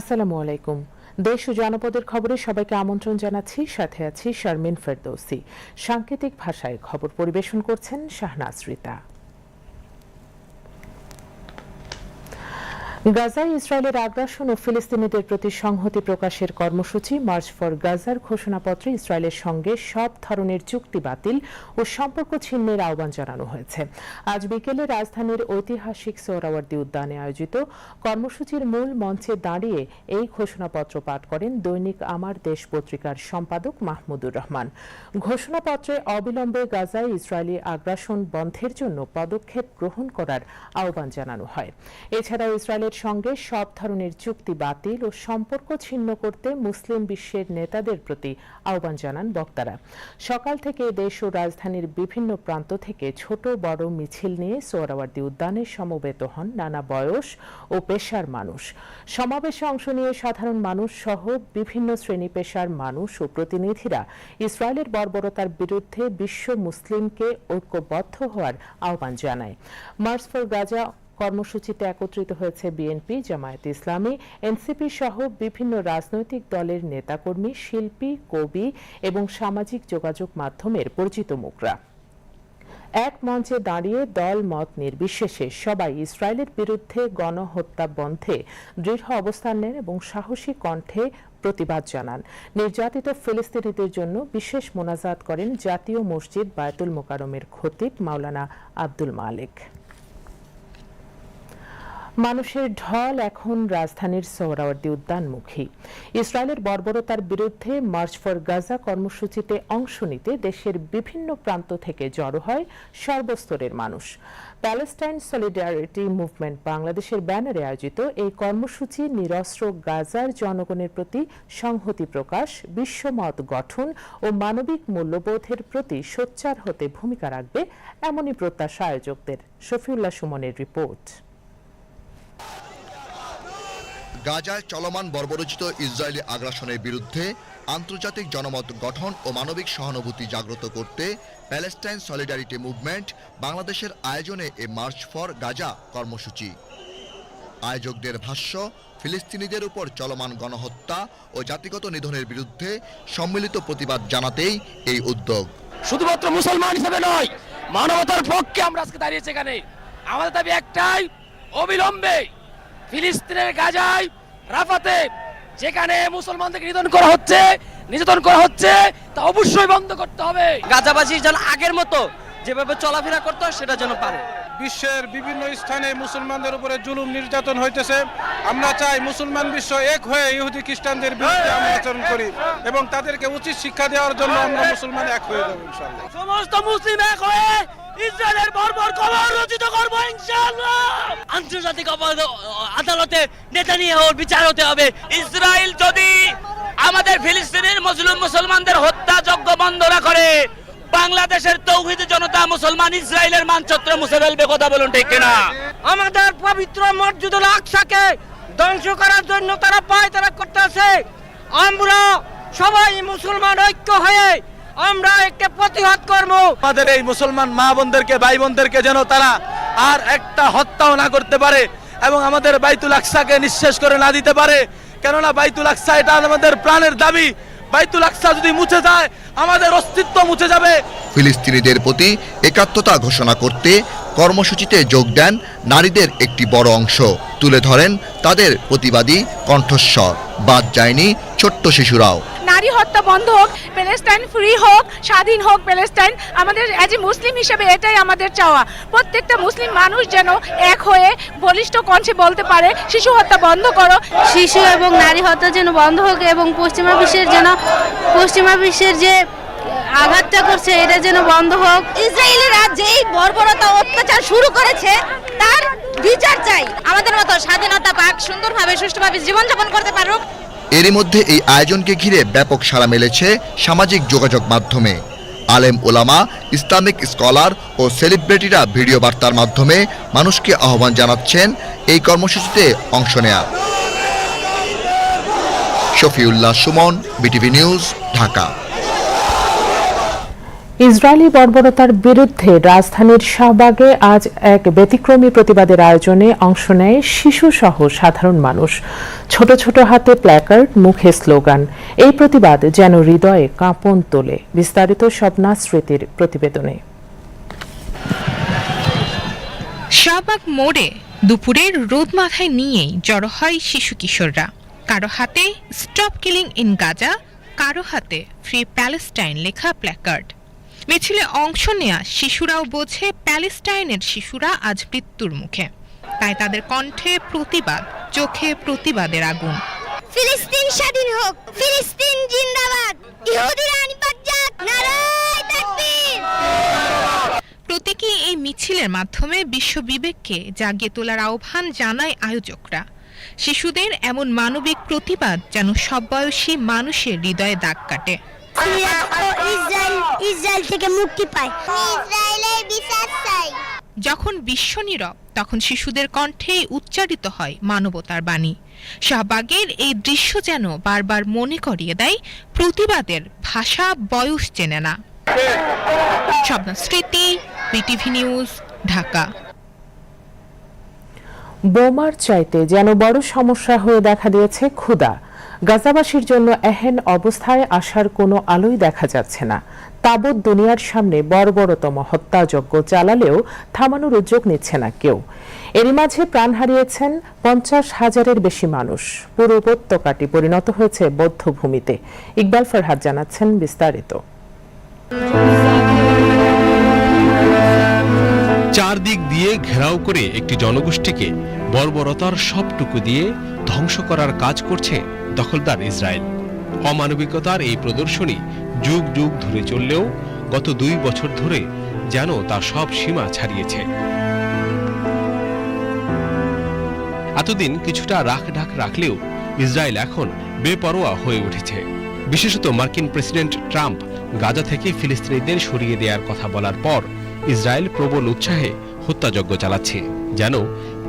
আসসালামু আলাইকুম। দেশ ও জনপদের খবরে সবাইকে আমন্ত্রণ জানাচ্ছি। সাথে আছি শারমিন ফেরদৌসি। সাংকেতিক ভাষায় খবর পরিবেশন করছেন শাহনাজ রিতা। গাজায় ইসরায়েলের আগ্রাসন ও ফিলিস্তিনিদের প্রতি সংহতি প্রকাশের কর্মসূচি মার্চ ফর গাজার ঘোষণাপত্রে ইসরায়েলের সঙ্গে সব ধরনের চুক্তি বাতিল ও সম্পর্ক ছিন্নের আহ্বান জানানো হয়েছে। আজ বিকেলে রাজধানীর ঐতিহাসিক সোহরাওয়ার্দী উদ্যানে আয়োজিত কর্মসূচির মূল মঞ্চে দাঁড়িয়ে এই ঘোষণাপত্র পাঠ করেন দৈনিক আমার দেশ পত্রিকার সম্পাদক মাহমুদুর রহমান। ঘোষণাপত্রে অবিলম্বে গাজায় ইসরায়েলি আগ্রাসন বন্ধের জন্য পদক্ষেপ গ্রহণ করার আহ্বান জানানো হয়। এছাড়াও ইসরায়েলের সঙ্গে সব ধরনের চুক্তি বাতিল ও সম্পর্ক ছিন্ন করতে মুসলিম বিশ্বের নেতাদের প্রতি আহ্বান জানান বক্তারা। সকাল থেকে দেশ ও রাজধানীর বিভিন্ন প্রান্ত থেকে ছোট বড় মিছিল নিয়ে সোহরাওয়ার্দী উদ্যানে সমবেত হন নানা বয়স ও পেশার মানুষ। সমাবেশে অংশ নিয়ে সাধারণ মানুষ সহ বিভিন্ন শ্রেণি পেশার মানুষ ও প্রতিনিধিরা ইসরায়েলের বর্বরতার বিরুদ্ধে বিশ্ব মুসলিমকে ঐক্যবদ্ধ হওয়ার আহ্বান জানায়। মার্চ ফর গাজা কর্মসূচিতে একত্রিত হয়েছে বিএনপি, জামায়াত ইসলামী, এনসিপি সহ বিভিন্ন রাজনৈতিক দলের নেতাকর্মী, শিল্পী, কবি এবং সামাজিক যোগাযোগ মাধ্যমের পরিচিত মুখরা। এক মঞ্চে দাঁড়িয়ে দল মত নির্বিশেষে সবাই ইসরায়েলের বিরুদ্ধে গণহত্যা বন্ধে দৃঢ় অবস্থান নেন এবং সাহসী কণ্ঠে প্রতিবাদ জানান। নির্যাতিত ফিলিস্তিনিদের জন্য বিশেষ মোনাজাত করেন জাতীয় মসজিদ বায়তুল মোকারমের খতিব মাওলানা আব্দুল মালিক। মানুষের ঢল এখন রাজধানীর সোহরাওয়ার্দী উদ্যানমুখী। ইসরায়েলের বর্বরতার বিরুদ্ধে মার্চ ফর গাজা কর্মসূচিতে অংশ নিতে দেশের বিভিন্ন প্রান্ত থেকে জড়ো হয় সর্বস্তরের মানুষ। প্যালেস্টাইন সলিডারিটি মুভমেন্ট বাংলাদেশের ব্যানারে আয়োজিত এই কর্মসূচি নিরস্ত্র গাজার জনগণের প্রতি সংহতি প্রকাশ বিশ্বমত গঠন ও মানবিক মূল্যবোধের প্রতি সোচ্চার হতে ভূমিকা রাখবে এমনই প্রত্যাশা আয়োজকদের। শফিউল্লাহ সুমনের রিপোর্ট। গাজায় চলমান বর্বরচিত ইসরায়েলি আগ্রাসনের বিরুদ্ধে আন্তর্জাতিক জনমত গঠন ও মানবিক সহানুভূতি জাগ্রত করতে প্যালেস্টাইন সলিডারিটি মুভমেন্ট বাংলাদেশের আয়োজনে এ মার্চ ফর গাজা কর্মসূচি। আয়োজকদের ভাষ্য, ফিলিস্তিনিদের উপর চলমান গণহত্যা ও জাতিগত নিধনের বিরুদ্ধে সম্মিলিত প্রতিবাদ জানাতেই এই উদ্যোগ। শুধুমাত্র মুসলমান হিসেবে নয়, মানবতার পক্ষে আমরা আজকে দাঁড়িয়েছি এখানে। আমাদের দাবি একটাই, অবিলম্বে ফিলিস্তিনের গাজায় রাফাতে যেখানে মুসলমানদেরকে নিধন করা হচ্ছে নির্যাতন করা হচ্ছে তা অবশ্যই বন্ধ করতে হবে। গাজাবাজি যেন আগের মতো যেভাবে চলাফেরা করতো সেটা যেন পারে। বিশ্বের বিভিন্ন স্থানে মুসলমানদের উপরে জুলুম নির্যাতন হইতেছে। আমরা চাই মুসলমান বিশ্ব এক হয়ে ইহুদি খ্রিস্টানদের বিরুদ্ধে আমরা আচরণ করি এবং তাদেরকে উচিত শিক্ষা দেওয়ার জন্য আমরা মুসলমান এক হয়ে যাব ইনশাআল্লাহ। সমস্ত মুসলিম এক হয়ে ইসরায়েলের বর্বর কবর রচিত করব, ইনশাআল্লাহ। আন্তর্জাতিক অপরাধ- আদালতে নেতানিয়াহুর বিচার হতে হবে। ইসরায়েল যদি আমাদের ফিলিস্তিনের মুসলিম মুসলমানদের হত্যাযজ্ঞ বন্ধ না করে, বাংলাদেশের তৌহিদ জনতা মুসলমান ইসরায়েলের মানচিত্র মুছে ফেলবে, কথা বলুন ঠিক কিনা? আমাদের পবিত্র মসজিদুল আকসাকে ধ্বংস করার জন্য তারা পায় তারা করতেছে। আমরা সবাই মুসলমান ঐক্য হয়ে আমরা একটা প্রতিহত করব। আমাদের এই মুসলমান মা বোনদেরকে ভাই বোনদেরকে যেন তারা আর একটা হত্যাও না করতে পারে এবং আমাদের বাইতুল আকসাকে নিঃশেষ করে না দিতে পারে। কেননা বাইতুল আকসা এটা আমাদের প্রাণের দাবি। বাইতুল আকসা যদি মুছে যায় আমাদের অস্তিত্ব মুছে যাবে। ফিলিস্তিনিদের প্রতি একাত্মতা ঘোষণা করতে কর্মসূচিতে যোগ দেন নারীদের একটি বড় অংশ। তুলে ধরেন তাদের প্রতিবাদী কণ্ঠস্বর। বাদ যায়নি ছোট্ট শিশুরাও। নারী হত্যা বন্ধ হোক প্যালেস্টাইন ফ্রি হোক স্বাধীন হোক প্যালেস্টাইন আমাদের অ্যাজ এ মুসলিম হিসেবে এটাই আমাদের চাওয়া। প্রত্যেকটা মুসলিম মানুষ যেন এক হয়ে বলিষ্ঠ কণ্ঠে বলতে পারে শিশু হত্যা বন্ধ করো। শিশু এবং নারী হত্যা যেন বন্ধ হোক এবং পশ্চিমা বিশ্বের যেন পশ্চিমা বিশ্বের যে আঘাতটা করছে এটা যেন বন্ধ হোক। ইসরায়েলিরা যেই বর্বরতা অত্যাচার শুরু করেছে তার বিচার চাই। আমাদের মতো স্বাধীনতা পাক সুন্দরভাবে সুষ্ঠুভাবে জীবনযাপন করতে পারুক। এরই মধ্যে এই আয়োজনকে ঘিরে ব্যাপক সাড়া মেলেছে সামাজিক যোগাযোগ মাধ্যমে। আলেম ওলামা, ইসলামিক স্কলার ও সেলিব্রিটিরা ভিডিও বার্তার মাধ্যমে মানুষকে আহ্বান জানাচ্ছেন এই কর্মসূচিতে অংশ নেয়া। Shafiullah Sumon, BTV news, Dhaka. Israeli বর্বরতার বিরুদ্ধে রাজধানীর শাহবাগে আজ এক ব্যতিক্রমী প্রতিবাদের আয়োজনে অংশ নেয় শিশুসহ সাধারণ মানুষ। ছোট ছোট হাতে প্ল্যাকার্ড মুখে স্লোগান এই প্রতিবাদ যেন হৃদয়ে কাঁপন তোলে। বিস্তারিত স্বপ্না স্মৃতির প্রতিবেদনে। শাহবাগ মোড়ে দুপুরের রোদ মাথায় নিয়েই জড়ো হয় শিশু কিশোররা। কারও হাতে স্টপ কিলিং ইন গাজা কারও হাতে ফ্রি প্যালেস্টাইন লেখা প্ল্যাকার্ড মিছিলে অংশ নেয়া শিশুরাও বোঝে প্যালেস্টাইনের শিশুরা আজ মৃত্যুর মুখে। তাই তাদের কণ্ঠে প্রতিবাদ চোখে প্রতিবাদের আগুন। ফিলিস্তিন স্বাধীন হোক ফিলিস্তিন জিন্দাবাদ ইহুদিরা নিপাত যাক নারায় তাকবীর। প্রতীকী এই মিছিলের মাধ্যমে বিশ্ব বিবেককে জাগিয়ে তোলার আহ্বান জানায় আয়োজকরা। শিশুদের এমন মানবিক প্রতিবাদ যেন সব বয়সী মানুষের হৃদয়ে দাগ কাটে। সিরিয়া ও ইসরায়েল ইসরায়েল থেকে মুক্তি পায়। ইসরায়েলের বিচার চাই। যখন বিশ্ব নীরব তখন শিশুদের কণ্ঠেই উচ্চারিত হয় মানবতার বাণী। শাহবাগের এই দৃশ্য যেন বারবার মনে করিয়ে দেয় প্রতিবাদের ভাষা বয়স চেনে না। স্বপ্ন স্মৃতি বিটিভি নিউজ ঢাকা। বোমার চাইতে যেন বড় সমস্যা হয়ে দেখা দিয়েছে ক্ষুধা। গাজাবাসীর জন্য এহেন অবস্থায় আসার কোনো আলোই দেখা যাচ্ছে না। তাবৎ দুনিয়ার সামনে বর্বরতম হত্যাযজ্ঞ চালালেও থামানোর উদ্যোগ নিচ্ছে না কেউ। এরই মাঝে প্রাণ হারিয়েছেন পঞ্চাশ হাজারের বেশি মানুষ। পুরো উপত্যকাটি পরিণত হয়েছে বদ্ধভূমিতে ইকবাল ফরহাদ জানাচ্ছেন বিস্তারিত। চারদিক দিয়ে ঘেরাও করে একটি জনগোষ্ঠীকে বর্বরতার সবটুকু দিয়ে ধ্বংস করার কাজ করছে দখলদার ইসরায়েল। অমানবিকতার এই প্রদর্শনী যুগ যুগ ধরে চললেও গত দুই বছর ধরে যেন তার সব সীমা ছাড়িয়েছে। এতদিন কিছুটা রাখ ঢাক রাখলেও ইসরায়েল এখন বেপরোয়া হয়ে উঠেছে। বিশেষত মার্কিন প্রেসিডেন্ট ট্রাম্প গাজা থেকে ফিলিস্তিনিদের সরিয়ে দেওয়ার কথা বলার পর ইসরায়েল প্রবল উৎসাহে হত্যাযজ্ঞ চালাচ্ছে, যেন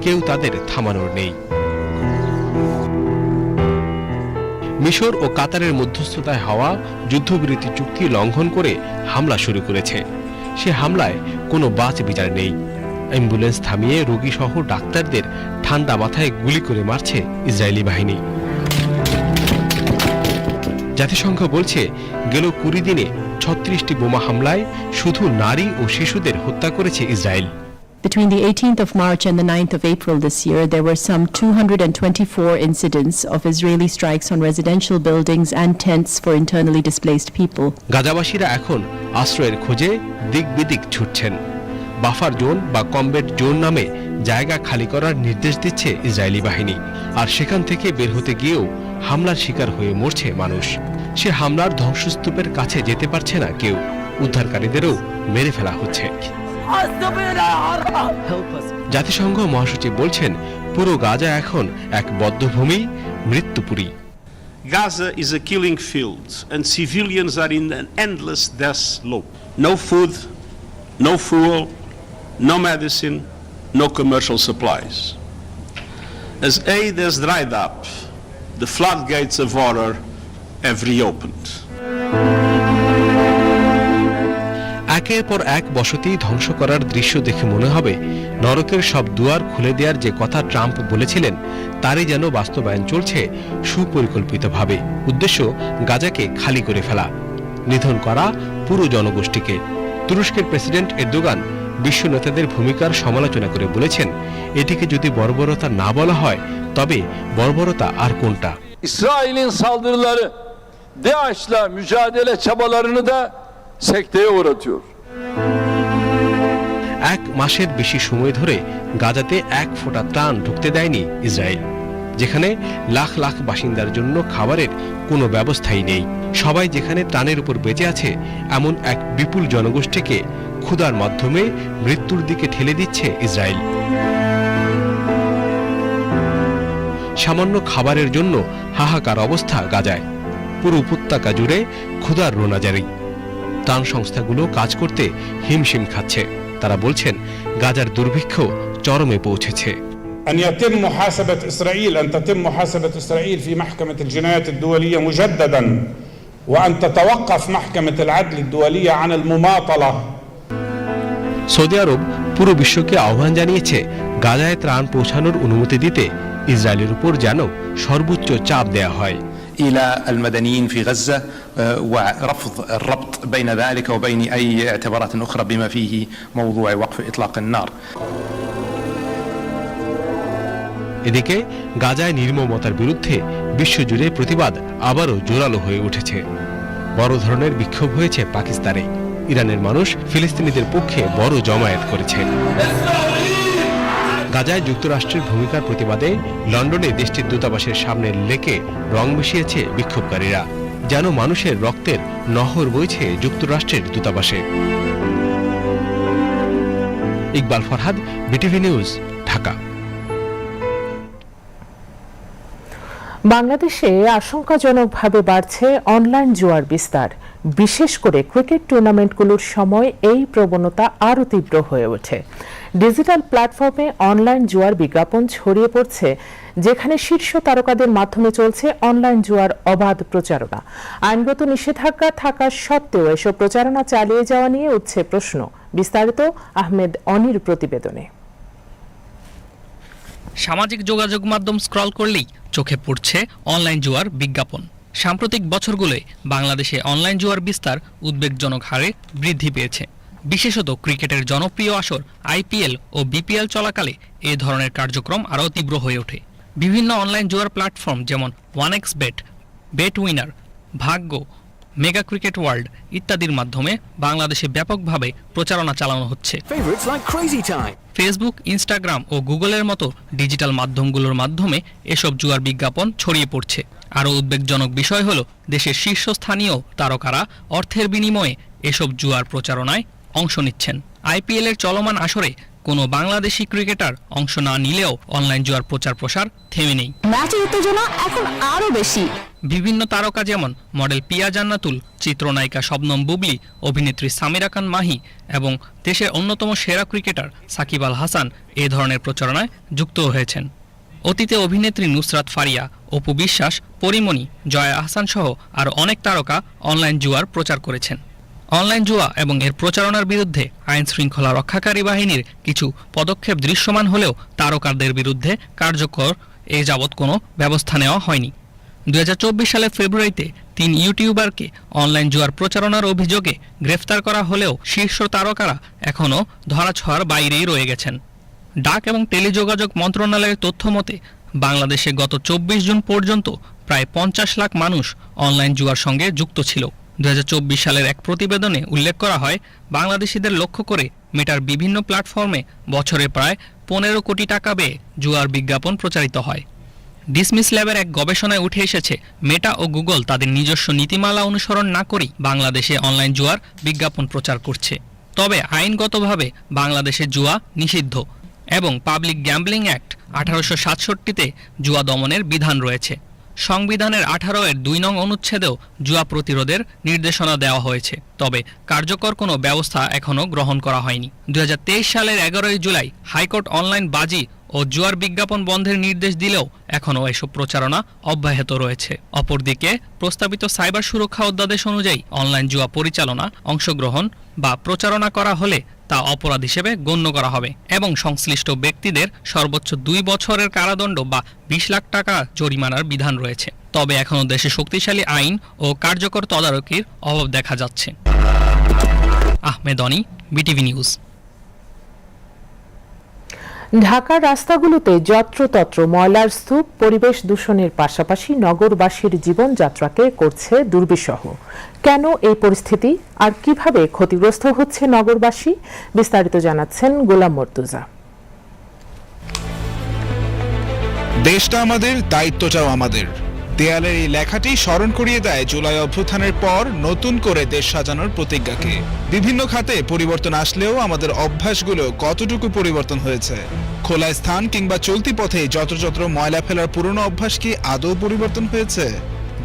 কেউ তাদের থামানোর নেই। মিশর ও কাতারের মধ্যস্থতায় হওয়া যুদ্ধবিরতি চুক্তি লঙ্ঘন করে হামলা শুরু করেছে। সে হামলায় কোনো বাচ বিচার নেই। অ্যাম্বুলেন্স থামিয়ে রোগী সহ ডাক্তারদের ঠান্ডা মাথায় গুলি করে মারছে ইসরায়েলি বাহিনী। জাতিসংঘ বলছে, গেল কুড়ি দিনে ছত্রিশটি বোমা হামলায় শুধু নারী ও শিশুদের হত্যা করেছে Israel. Between the 18th of March and the 9th of April this year, there were some 224 incidents of Israeli strikes on residential buildings and tents for internally displaced people. গাজাবাসীরা এখন আশ্রয়ের খোঁজে দিক বিদিক ছুটছেন বাফার জোন বা combat zone নামে জায়গা খালি করার নির্দেশ দিচ্ছে ইসরায়েলি বাহিনী আর সেখান থেকে বের হতে গিয়েও হামলার শিকার হয়ে মরছে মানুষ সে হামলার ধ্বংসস্তূপের কাছে যেতে পারছে না কেউ উদ্ধারকারীদেরও মেরে ফেলা হচ্ছে জাতিসংঘ মহাসচিব বলছেন পুরো গাজা এখন এক বদ্ধভূমি মৃত্যুপুরী Gaza is a killing field, and civilians are in an endless death loop. No food, no fuel, no medicine, no commercial supplies. As aid has dried up, the floodgates of horror have reopened. একের পর এক বসতি ধ্বংস করার দৃশ্য দেখে মনে হবে। নরকের সব দুয়ার খুলে দেওয়ার যে কথা ট্রাম্প বলেছিলেন, তারই যেন বাস্তবায়ন চলছে সুপরিকল্পিতভাবে। উদ্দেশ্য, গাজাকে খালি করে ফেলা। নিধন করা পুরো জনগোষ্ঠীকে। তুরস্কের প্রেসিডেন্ট এরদোগান বিশ্ব নেতাদের ভূমিকার সমালোচনা করে বলেছেন, এটিকে যদি বর্বরতা না বলা হয়, তবে বর্বরতা আর কোনটা? İsrail'in saldırıları DAEŞ'la mücadele çabalarını da sekteye uğratıyor. এক মাসের বেশি সময় ধরে গাজাতে এক ফোঁটা ত্রাণ ঢুকতে দেয়নি ইসরায়েল, যেখানে লাখ লাখ বাসিন্দার জন্য খাবারের কোনো ব্যবস্থাই নেই। সবাই যেখানে ত্রাণের উপর বেঁচে আছে, এমন এক বিপুল জনগোষ্ঠীকে ক্ষুধার মাধ্যমে মৃত্যুর দিকে ঠেলে দিচ্ছে ইসরায়েল। সামান্য খাবারের জন্য হাহাকার অবস্থা গাজায়। পুরো উপত্যকা জুড়ে ক্ষুধার রোনাজারি। ত্রাণ সংস্থাগুলো কাজ করতে হিমশিম খাচ্ছে তারা বলছেন গাজার দুর্ভিক্ষ চরমে পৌঁছেছে أن يتم محاسبة إسرائيل أن تتم محاسبة إسرائيل في محكمة الجنايات الدولية مجددا وأن تتوقف محكمة العدل الدولية عن المماطلة সৌদি আরব পুরো বিশ্বকে আহ্বান জানিয়েছে গাজায় ত্রাণ পৌঁছানোর অনুমতি দিতে ইসরায়েলের উপর যেন সর্বোচ্চ চাপ দেয়া হয় إلى المدنيين في غزة آه، ورفض الربط بين ذلك وبين أي اعتبارات أخرى بما فيه موضوع وقف إطلاق النار এদিকে গাজায় নির্মমতার বিরুদ্ধে বিশ্বজুড়ে প্রতিবাদ আবারও জোরালো হয়ে উঠেছে বড় ধরনের বিক্ষোভ হয়েছে পাকিস্তানে ইরানের মানুষ ফিলিস্তিনিদের পক্ষে বড় জমায়েত করেছে গাজায় যুক্তরাষ্ট্রের ভূমিকার প্রতিবাদে লন্ডনে দেশটির দূতাবাসের সামনে লেকে রং মিশিয়েছে বিক্ষোভকারীরা। যেন মানুষের রক্তের নহর বইছে যুক্তরাষ্ট্রের দূতাবাসে। Iqbal Farhad, BTV news, Dhaka. বাংলাদেশে আশঙ্কাজনকভাবে বাড়ছে অনলাইন জুয়ার বিস্তার। বিশেষ করে ক্রিকেট টুর্নামেন্টগুলোর সময় এই প্রবণতা আরও তীব্র হয়ে ওঠে। ডিজিটাল প্ল্যাটফর্মে অনলাইন জুয়ার বিজ্ঞাপন ছড়িয়ে পড়ছে, যেখানে শীর্ষ তারকাদের মাধ্যমে চলছে অনলাইন জুয়ার অবাধ প্রচারণা। আইনগত নিষেধাজ্ঞা থাকা সত্ত্বেও এসব প্রচারণা চালিয়ে যাওয়া নিয়ে উঠছে প্রশ্ন। বিস্তারিত আহমেদ অনির প্রতিবেদনে। সামাজিক যোগাযোগ মাধ্যম স্ক্রল করলেই চোখে পড়ছে অনলাইন জুয়ার বিজ্ঞাপন। সাম্প্রতিক বছরগুলোয় বাংলাদেশে অনলাইন জুয়ার বিস্তার উদ্বেগজনক হারে বৃদ্ধি পেয়েছে। বিশেষত ক্রিকেটের জনপ্রিয় আসর আইপিএল ও বিপিএল চলাকালে এ ধরনের কার্যক্রম আরও তীব্র হয়ে ওঠে। বিভিন্ন অনলাইন জুয়ার প্ল্যাটফর্ম যেমন one X bet bet winner ভাগ্য মেগা ক্রিকেট ওয়ার্ল্ড ইত্যাদির মাধ্যমে বাংলাদেশে ব্যাপকভাবে প্রচারণা চালানো হচ্ছে। ফেসবুক ইনস্টাগ্রাম ও গুগলের মতো ডিজিটাল মাধ্যমগুলোর মাধ্যমে এসব জুয়ার বিজ্ঞাপন ছড়িয়ে পড়ছে। আরও উদ্বেগজনক বিষয় হল দেশের শীর্ষস্থানীয় তারকারা অর্থের বিনিময়ে এসব জুয়ার প্রচারণায় অংশ নিচ্ছেন। আইপিএলের চলমান আসরে কোনো বাংলাদেশি ক্রিকেটার অংশ না নিলেও অনলাইন জুয়ার প্রচার প্রসার থেমে নেই। ম্যাচের উত্তেজনা এখন আরও বেশি। বিভিন্ন তারকা যেমন মডেল পিয়া জান্নাতুল চিত্রনায়িকা শবনম বুবলি অভিনেত্রী সামিরা খান মাহি এবং দেশের অন্যতম সেরা ক্রিকেটার সাকিব আল হাসান এ ধরনের প্রচারণায় যুক্ত হয়েছেন। অতীতে অভিনেত্রী নুসরাত ফারিয়া অপু বিশ্বাস পরিমণি জয়া আহসান সহ আর অনেক তারকা অনলাইন জুয়ার প্রচার করেছেন। অনলাইন জুয়া এবং এর প্রচারণার বিরুদ্ধে আইন শৃঙ্খলা রক্ষাকারী বাহিনীর কিছু পদক্ষেপ দৃশ্যমান হলেও তারকারদের বিরুদ্ধে কার্যকর এ যাবৎ কোনো ব্যবস্থা নেওয়া হয়নি। দু হাজার চব্বিশ সালের ফেব্রুয়ারিতে তিন ইউটিউবারকে অনলাইন জুয়ার প্রচারণার অভিযোগে গ্রেফতার করা হলেও শীর্ষ তারকারা এখনও ধরাছোঁয়ার বাইরেই রয়ে গেছেন। ডাক এবং টেলিযোগাযোগ মন্ত্রণালয়ের তথ্য মতে, বাংলাদেশে গত চব্বিশ জুন পর্যন্ত প্রায় পঞ্চাশ লাখ মানুষ অনলাইন জুয়ার সঙ্গে যুক্ত ছিল। দু হাজার চব্বিশ সালের এক প্রতিবেদনে উল্লেখ করা হয়, বাংলাদেশিদের লক্ষ্য করে মেটার বিভিন্ন প্ল্যাটফর্মে বছরে প্রায় পনেরো কোটি টাকা ব্যয়ে জুয়ার বিজ্ঞাপন প্রচারিত হয়। ডিসমিস ল্যাবের এক গবেষণায় উঠে এসেছে, মেটা ও গুগল তাদের নিজস্ব নীতিমালা অনুসরণ না করেই বাংলাদেশে অনলাইন জুয়ার বিজ্ঞাপন প্রচার করছে। তবে আইনগতভাবে বাংলাদেশে জুয়া নিষিদ্ধ এবং পাবলিক গ্যাম্বলিং অ্যাক্ট আঠারোশো সাতষট্টিতে জুয়া দমনের বিধান রয়েছে। সংবিধানের আঠারো এর দুই নং অনুচ্ছেদেও জুয়া প্রতিরোধের নির্দেশনা দেওয়া হয়েছে, তবে কার্যকর কোনো ব্যবস্থা এখনও গ্রহণ করা হয়নি। দুই হাজার তেইশ সালের এগারোই জুলাই হাইকোর্ট অনলাইন বাজি ও জুয়ার বিজ্ঞাপন বন্ধের নির্দেশ দিলেও এখনও এসব প্রচারণা অব্যাহত রয়েছে। অপরদিকে, প্রস্তাবিত সাইবার সুরক্ষা অধ্যাদেশ অনুযায়ী অনলাইন জুয়া পরিচালনা, অংশগ্রহণ বা প্রচারণা করা হলে তা অপরাধ হিসেবে গণ্য করা হবে এবং সংশ্লিষ্ট ব্যক্তিদের সর্বোচ্চ দুই বছরের কারাদণ্ড বা বিশ লাখ টাকা জরিমানার বিধান রয়েছে। তবে এখনও দেশে শক্তিশালী আইন ও কার্যকর তদারকির অভাব দেখা যাচ্ছে। Ahmed Oni, BTV news. ঢাকার রাস্তাগুলোতে যত্রতত্র ময়লার স্তূপ, পরিবেশ দূষণের পাশাপাশি নগরবাসীর জীবনযাত্রাকে করছে দুর্বিষহ। কেন এই পরিস্থিতি? আর কীভাবে ক্ষতিগ্রস্ত হচ্ছে নগরবাসী? বিস্তারিত জানাচ্ছেন গোলাম মর্তুজা। দেশটা আমাদের, দায়িত্বটাও আমাদের। দেয়ালের এই লেখাটি স্মরণ করিয়ে দেয় জুলাই অভ্যুত্থানের পর নতুন করে দেশ সাজানোর প্রতিজ্ঞাকে। বিভিন্ন খাতে পরিবর্তন আসলেও আমাদের অভ্যাসগুলো কতটুকু পরিবর্তন হয়েছে? খোলা স্থান কিংবা চলতি পথে যত্রযত্র ময়লা ফেলার পুরনো অভ্যাস কি আদৌ পরিবর্তন হয়েছে?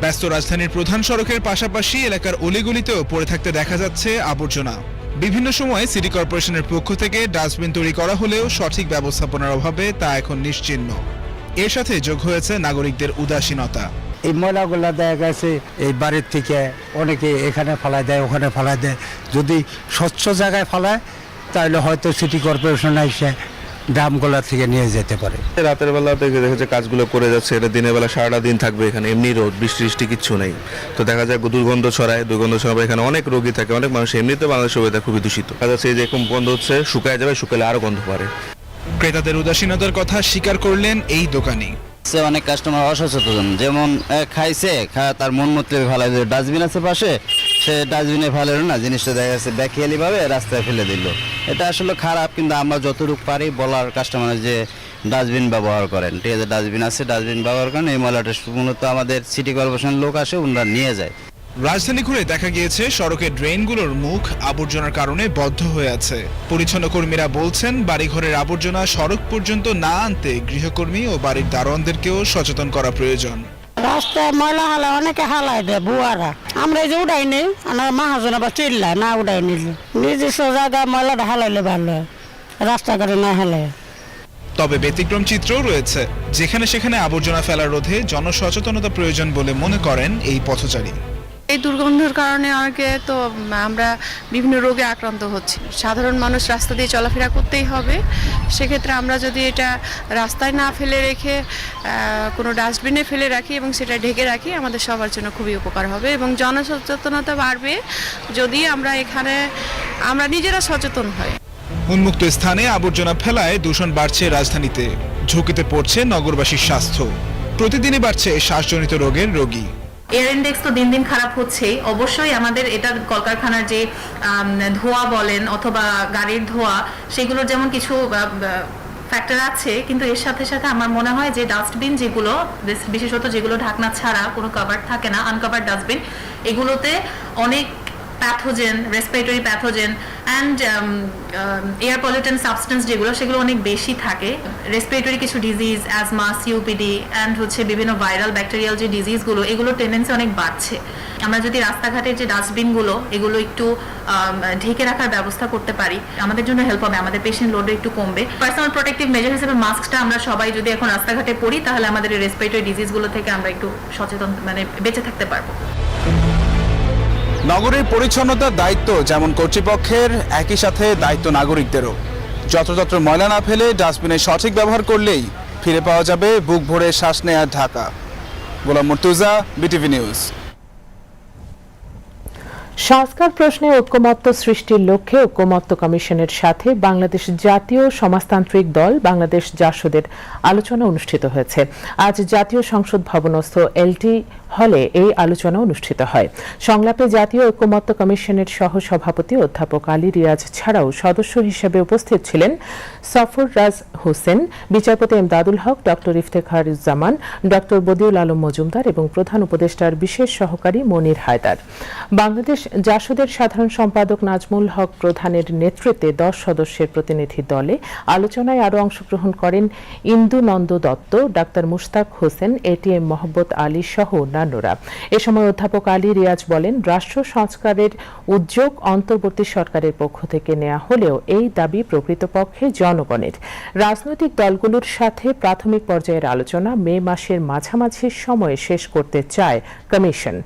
ব্যস্ত রাজধানীর প্রধান সড়কের পাশাপাশি এলাকার অলিগলিতেও পড়ে থাকতে দেখা যাচ্ছে আবর্জনা। বিভিন্ন সময়ে সিটি কর্পোরেশনের পক্ষ থেকে ডাস্টবিন তৈরি করা হলেও সঠিক ব্যবস্থাপনার অভাবে তা এখন নিশ্চিহ্ন এর সাথে যোগ হয়েছে নাগরিকদের উদাসীনতা। এই ময়লাগুলো দেখা গেছে এই বাড়ির থেকে অনেকে এখানে ফালায় দেয় ওখানে ফালায় দেয়। যদি স্বচ্ছ জায়গায় ফালায় তাহলে হয়তো সিটি কর্পোরেশন এসে ড্রামগুলো থেকে নিয়ে যেতে পারে। রাতের বেলা দেখে দেখা যাচ্ছে কাজগুলো করে যাচ্ছে এটা দিনের বেলা সারাটা দিন থাকবে এখানে এমনি রোদ বৃষ্টি বৃষ্টি কিচ্ছু নেই। তো দেখা যায় দুর্গন্ধ ছড়ায় দুর্গন্ধ ছড়াবে এখানে অনেক রোগী থাকে অনেক মানুষ এমনিতে বাংলাদেশের ওয়েদার খুবই দূষিত। দেখা যাচ্ছে এই যে এরকম গন্ধ হচ্ছে শুকায় যাবে শুকালে আরও গন্ধ পারে ক্রেতাদের উদাসীনতার কথা স্বীকার করলেন এই দোকানি। অনেক কাস্টমার অসচেতন, যেমন খাইছে তার মন মতো দিল। ডাস্টবিন আছে পাশে, সে ডাস্টবিনে ফেলেন না, জিনিসটা দেখা যাচ্ছে ব্যাকিয়ালি ভাবে রাস্তায় ফেলে দিল। এটা আসলে খারাপ, কিন্তু আমরা যতটুকু পারি বলার কাস্টমার যে ডাস্টবিন ব্যবহার করেন। ঠিক আছে ডাস্টবিন আছে ডাস্টবিন ব্যবহার করেন, এই ময়লাটা মূলত আমাদের সিটি কর্পোরেশন লোক আসে, ওনারা নিয়ে যায়। রাজধানী ঘুরে দেখা গিয়েছে সড়কের ড্রেনগুলোর মুখ আবর্জনার কারণে বদ্ধ হয়ে আছে। পরিচ্ছন্ন কর্মীরা বলছেন বাড়িঘরের আবর্জনা সড়ক পর্যন্ত না আনতে গৃহকর্মী ও বাড়ির দারোয়ানদেরকেও সচেতন করা প্রয়োজন। রাস্তায় ময়লা হালা অনেকে হালাই দেয় বুয়ারা। আমরা এই যে উড়াই নেই আমার মাহাজন আবার চিল্লায় না উড়াই নিলে। নিজস্ব জায়গায় ময়লাটা হালাইলে ভালো রাস্তাঘাটে না হালায়। তবে ব্যতিক্রম চিত্রও রয়েছে যেখানে সেখানে আবর্জনা ফেলা রোধে জনসচেতনতা প্রয়োজন বলে মনে করেন এই পথচারী। এই দুর্গন্ধের কারণে অনেকে তো, আমরা বিভিন্ন রোগে আক্রান্ত হচ্ছি। সাধারণ মানুষ রাস্তা দিয়ে চলাফেরা করতেই হবে। সেক্ষেত্রে আমরা যদি এটা রাস্তায় না ফেলে রেখে কোনো ডাস্টবিনে ফেলে রাখি এবং সেটা ঢেকে রাখি, আমাদের সবার জন্য খুবই উপকার হবে এবং জনসচেতনতা বাড়বে যদি আমরা এখানে, আমরা নিজেরা সচেতন হই। উন্মুক্ত স্থানে আবর্জনা ফেলায় দূষণ বাড়ছে রাজধানীতে। ঝুঁকিতে পড়ছে নগরবাসীর স্বাস্থ্য। প্রতিদিনই বাড়ছে শ্বাসজনিত রোগের রোগী। এয়ার ইন্ডেক্স তো দিন দিন খারাপ হচ্ছে। অবশ্যই আমাদের এটা কলকারখানার যে ধোয়া বলেন অথবা গাড়ির ধোয়া, সেগুলোর যেমন কিছু ফ্যাক্টর আছে, কিন্তু এর সাথে সাথে আমার মনে হয় যে ডাস্টবিন যেগুলো বিশ- বিশেষত যেগুলো ঢাকনা ছাড়া কোনো কভার থাকে না আনকভার ডাস্টবিন এগুলোতে অনেক pathogen respiratory pathogen and air pollutant substance যেগুলো সেগুলো অনেক বেশি থাকে। রেসপিরেটরি কিছু ডিজিজ অ্যাজমা সিওপিডি অ্যান্ড হচ্ছে বিভিন্ন ভাইরাল ব্যাকটেরিয়াল যে ডিজিজগুলো এগুলোর টেন্ডেন্সি অনেক বাড়ছে। আমরা যদি রাস্তাঘাটের যে ডাস্টবিনগুলো এগুলো একটু আম, ঢেকে রাখার ব্যবস্থা করতে পারি আমাদের জন্য হেল্প হবে আমাদের পেশেন্ট লোডও একটু কমবে। পার্সোনাল প্রোটেক্টিভ মেজার হিসেবে মাস্কটা আমরা সবাই যদি এখন রাস্তাঘাটে পড়ি তাহলে আমাদের রেসপিরেটরি ডিজিজগুলো থেকে আমরা একটু সচেতন মানে বেঁচে থাকতে পারব। নগরের পরিচ্ছন্নতার দায়িত্ব যেমন কর্তৃপক্ষের, একই সাথে দায়িত্ব নাগরিকদেরও। যত্রতত্র ময়লা না ফেলে ডাস্টবিনের সঠিক ব্যবহার করলেই ফিরে পাওয়া যাবে বুক ভরে শ্বাস নেয়ার Dhaka. Golam Murtuza, BTV news. সংস্কার প্রশ্নে ঐক্যমত্য সৃষ্টির লক্ষ্যে ঐক্যমত্য কমিশনের সাথে বাংলাদেশ জাতীয় সমাজতান্ত্রিক দল বাংলাদেশ জাসদের আলোচনা অনুষ্ঠিত হয়েছে। আজ জাতীয় সংসদ ভবনস্থ এলটি হলে এই আলোচনা অনুষ্ঠিত হয়। সংলাপে জাতীয় ঐক্যমত্য কমিশনের সহ সভাপতি অধ্যাপক আলী রিয়াজ ছাড়াও সদস্য হিসেবে উপস্থিত ছিলেন সফর রাজ হোসেন, বিচারপতি এমদাদুল হক, ডক্টর ইফতেখারুজ্জামান, ডক্টর বদিউল আলম মজুমদার এবং প্রধান উপদেষ্টার বিশেষ সহকারী মনির হায়দার। বাংলাদেশ জাসদের সাধারণ সম্পাদক নাজমুল হক প্রধানের নেতৃত্বে দশ সদস্যের প্রতিনিধি দলে আলোচনায় আরও অংশগ্রহণ করেন ইন্দু নন্দ দত্ত, ডাক্তার মুশতাক হোসেন এটিএম মোহাম্মদ আলী সহ অন্যান্যরা। এ সময় অধ্যাপক আলী রিয়াজ বলেন, রাষ্ট্র সংস্কারের উদ্যোগ অন্তর্বর্তী সরকারের পক্ষ থেকে নেওয়া হলেও এই দাবি প্রকৃতপক্ষে জনগণের। রাজনৈতিক দলগুলোর সাথে প্রাথমিক পর্যায়ের আলোচনা মে মাসের মাঝামাঝি সময়ে শেষ করতে চায় কমিশন।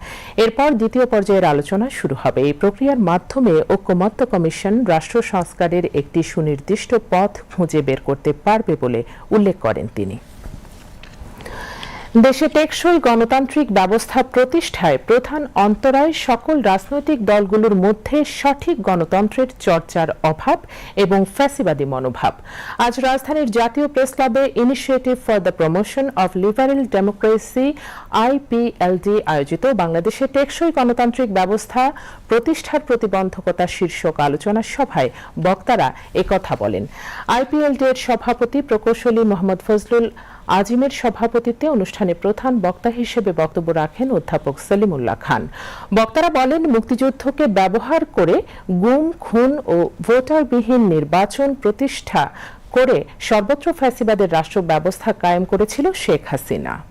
এরপর দ্বিতীয় পর্যায়ের আলোচনা শুরু হবে। এই প্রক্রিয়ার মাধ্যমে ঐক্যমত্য কমিশন রাষ্ট্র সংস্কারের একটি সুনির্দিষ্ট পথ খুঁজে বের করতে পারবে বলে উল্লেখ করেন তিনি। দেশে টেকসই গণতান্ত্রিক ব্যবস্থা প্রতিষ্ঠায় প্রধান অন্তরায় সকল রাজনৈতিক দলগুলোর মধ্যে সঠিক গণতন্ত্রের চর্চার অভাব এবং ফ্যাসিবাদী মনোভাব। আজ রাজধানীর জাতীয় প্রেস ক্লাবে initiative for the promotion of liberal democracy IPLD আয়োজিত বাংলাদেশে টেকসই গণতান্ত্রিক ব্যবস্থা প্রতিষ্ঠার প্রতিবন্ধকতা শীর্ষক আলোচনা সভায় বক্তারা একথা বলেন। আইপিএলডি এর সভাপতি প্রকৌশলী মোহাম্মদ ফজলুল আজিমের সভাপতিত্বে অনুষ্ঠানে প্রধান বক্তা হিসেবে বক্তব্য রাখেন অধ্যাপক সলিমুল্লাহ খান। বক্তারা বলেন, মুক্তিযুদ্ধকে ব্যবহার করে গুম, খুন ও ভোটারবিহীন নির্বাচন প্রতিষ্ঠা করে সর্বত্র ফ্যাসিবাদের রাষ্ট্র ব্যবস্থা কায়েম করেছিল শেখ হাসিনা।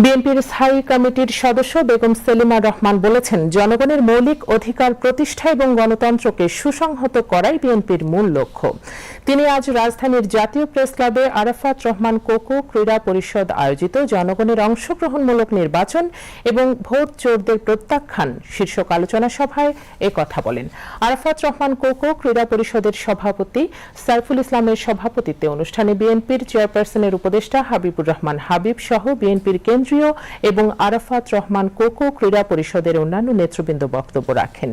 বিএনপির স্থায়ী কমিটির সদস্য বেগম সেলিমা রহমান বলেছেন, জনগণের মৌলিক অধিকার প্রতিষ্ঠা এবং গণতন্ত্রকে সুসংহত করাই বিএনপির মূল লক্ষ্য। তিনি আজ রাজধানীর জাতীয় প্রেস ক্লাবে আরাফাত রহমান কোকো ক্রীড়া পরিষদ আয়োজিত জনগণের অংশগ্রহণমূলক নির্বাচন এবং ভোট চোরদের প্রত্যাখ্যান শীর্ষক আলোচনা সভায় কথা বলেন। আরাফাত রহমান কোকো ক্রীড়া পরিষদের সভাপতি, সাইফুল ইসলামের সভাপতিত্বে অনুষ্ঠানে বিএনপির চেয়ারপারসনের উপদেষ্টা হাবিবুর রহমান হাবিব সহ বিএনপির কেন্দ্রীয় এবং আরাফাত রহমান কোকো ক্রীড়া পরিষদের অন্যান্য নেতৃবৃন্দ বক্তব্য রাখেন।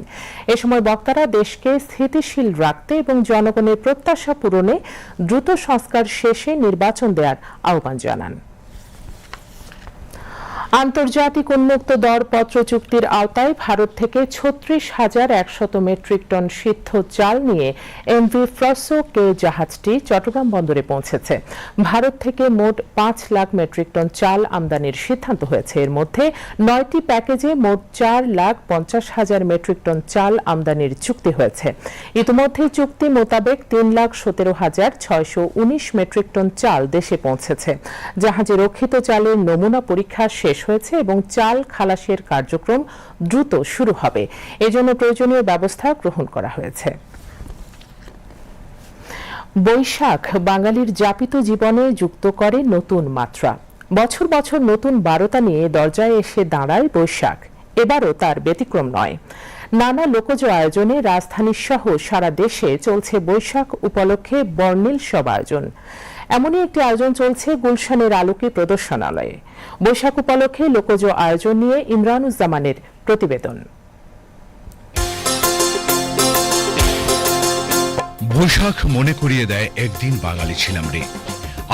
এ সময় বক্তারা দেশকে স্থিতিশীল রাখতে এবং জনগণের প্রত্যাশা পূরণে দ্রুত সংস্কার শেষে নির্বাচন দেওয়ার আহ্বান জানান। আন্তর্জাতিক উন্মুক্ত দরপত্র চুক্তির আওতায় ভারত থেকে ছত্রিশ হাজার একশত মেট্রিক টন সিদ্ধ চাল নিয়ে এমভি ফ্রসো কে জাহাজটি চট্টগ্রাম বন্দরে পৌঁছেছে। ভারত থেকে মোট পাঁচ লাখ মেট্রিক টন চাল আমদানির সিদ্ধান্ত হয়েছে। এর মধ্যে নয়টি প্যাকেজে মোট চার লাখ পঞ্চাশ হাজার মেট্রিক টন চাল আমদানির চুক্তি হয়েছে। ইতিমধ্যে চুক্তি মোতাবেক তিন লাখ সতেরো হাজার ছয়শো উনিশ মেট্রিক টন চাল দেশে পৌঁছেছে। জাহাজে রক্ষিত চালের নমুনা পরীক্ষা শেষ হয়েছে এবং চাল খালাসের কার্যক্রম দ্রুত শুরু হবে। এজন্য প্রয়োজনীয় ব্যবস্থা গ্রহণ করা হয়েছে। বৈশাখ বাঙালির যাপিত জীবনে যুক্ত করে নতুন মাত্রা। বছর বছর নতুন বারতা নিয়ে দরজায় এসে দাঁড়ায় বৈশাখ। এবারও তার ব্যতিক্রম নয়। নানা লোকজ আয়োজনে রাজধানী সহ সারা দেশে চলছে বৈশাখ উপলক্ষে বর্ণিল সব আয়োজন। এমনই একটি আয়োজন চলছে গুলশানের আলোকে প্রদর্শনালয়ে। বৈশাখ উপলক্ষে লোকজ আয়োজন নিয়ে ইমরানুজ্জামানের প্রতিবেদন। বৈশাখ মনে করিয়ে দেয়, একদিন বাঙালি ছিলাম রে।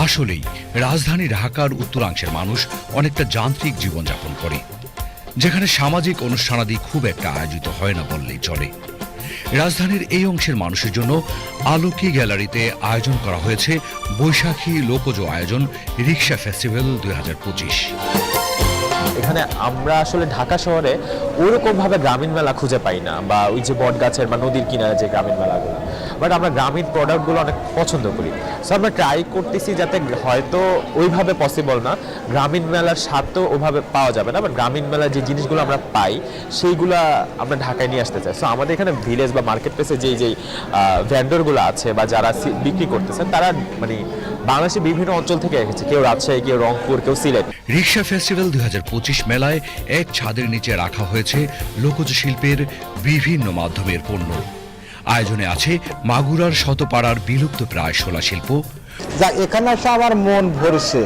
আসলেই রাজধানী ঢাকার উত্তরাংশের মানুষ অনেকটা যান্ত্রিক জীবনযাপন করে, যেখানে সামাজিক অনুষ্ঠানাদি খুব একটা আয়োজিত হয় না বললেই চলে। রাজধানীর এই অংশের মানুষের জন্য আলোকি গ্যালারিতে আয়োজন করা হয়েছে বৈশাখী লোকজ আয়োজন রিক্সা ফেস্টিভ্যাল দুই হাজার পঁচিশ। এখানে আমরা আসলে ঢাকা শহরে ওরকম ভাবে গ্রামীণ মেলা খুঁজে পাই না, বা ওই যে বট গাছের বা নদীর কিনারে যে গ্রামীণ মেলাগুলো। বাট আমরা গ্রামীণ প্রোডাক্টগুলো অনেক পছন্দ করি। সো আমরা ট্রাই করতেছি যাতে হয়তো ওইভাবে পসিবল না। গ্রামীণ মেলার স্বাদ তো ওভাবে পাওয়া যাবে না বাট গ্রামীণ মেলার যে জিনিসগুলো আমরা পাই, সেইগুলো আমরা ঢাকায় নিয়ে আসতে চাই। সো আমাদের এখানে ভিলেজ বা মার্কেট প্লেসে যেই যেই ভ্যান্ডরগুলো আছে বা যারা বিক্রি করতেছেন, তারা মানে বাংলাদেশের বিভিন্ন অঞ্চল থেকে এসেছে। কেউ রাজশাহী, কেউ রংপুর, কেউ সিলেট। রিক্সা ফেস্টিভ্যাল দুই হাজার পঁচিশ মেলায় এক ছাদের নিচে রাখা হয়েছে লোকজ শিল্পের বিভিন্ন মাধ্যমের পণ্য। আয়োজনে আছে মাগুরার শতপাড়ার বিলুপ্ত প্রায় শোলা শিল্প। যা এখানে এসে আমার মন ভরছে।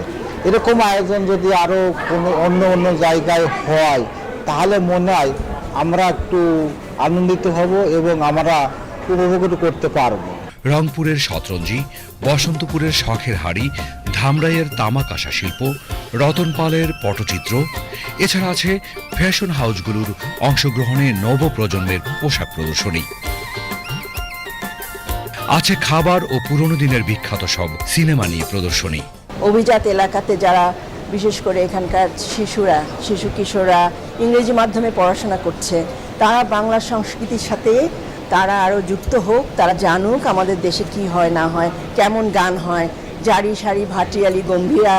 এরকম আয়োজন যদি আরও কোনো অন্য অন্য জায়গায় হয় তাহলে মনে হয় আমরা একটু আনন্দিত হব এবং আমরা উপভোগ করতে পারব। রংপুরের শতরঞ্জি বসন্তপুরের শখের হাড়ি ধামরাইয়ের তামাকাশা শিল্প রতনপালের পটচিত্র। এছাড়া আছে ফ্যাশন হাউসগুলোর অংশগ্রহণে নবপ্রজন্মের পোশাক প্রদর্শনী। আছে খাবার ও পুরনো দিনের বিখ্যাত সব সিনেমা নিয়ে প্রদর্শনী। অভিজাত এলাকাতে যারা, বিশেষ করে এখানকার শিশুরা, শিশু কিশোররা ইংরেজি মাধ্যমে পড়াশোনা করছে, তারা বাংলা সংস্কৃতির সাথে তারা আরও যুক্ত হোক, তারা জানুক আমাদের দেশে কি হয়, না হয়, কেমন গান হয়, জারি সারি, ভাটিয়ালি, গম্ভীরা,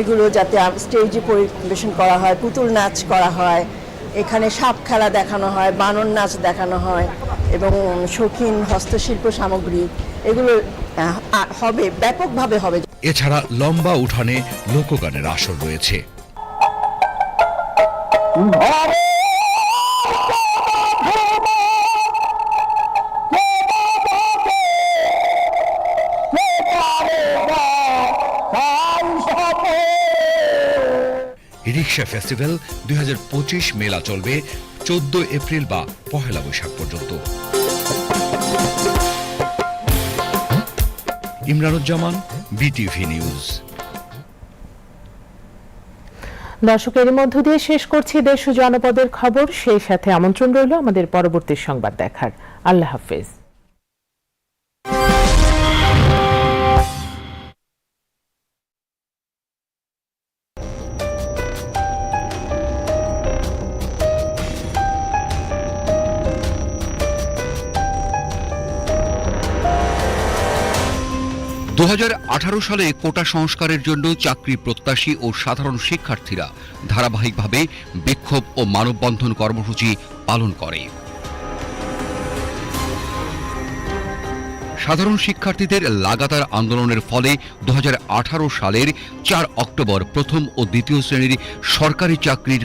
এগুলো যাতে স্টেজে পরিবেশন করা হয়, পুতুল নাচ করা হয়, এখানে সাপ খেলা দেখানো হয়, বানর নাচ দেখানো হয় এবং শৌখিন হস্তশিল্প সামগ্রী, এগুলো হবে, ব্যাপকভাবে হবে। এছাড়া লম্বা উঠানে লোকগানের আসর রয়েছে। রিক্সা ফেস্টিভ্যাল দুই হাজার পঁচিশ মেলা চলবে চোদ্দ এপ্রিল বা পহেলা বৈশাখ পর্যন্ত। Imranuzzaman, BTV news. দর্শক এর মধ্য দিয়ে শেষ করছি দেশ ও জনপদের খবর। সেই সাথে আমন্ত্রণ রইল আমাদের পরবর্তী সংবাদ দেখার। আল্লাহ হাফেজ। দু হাজার আঠারো সালে কোটা সংস্কারের জন্য চাকরি প্রত্যাশী ও সাধারণ শিক্ষার্থীরা ধারাবাহিকভাবে বিক্ষোভ ও মানববন্ধন কর্মসূচি পালন করে। সাধারণ শিক্ষার্থীদের লাগাতার আন্দোলনের ফলে দু হাজার আঠারো সালের চার অক্টোবর প্রথম ও দ্বিতীয় শ্রেণির সরকারি চাকরির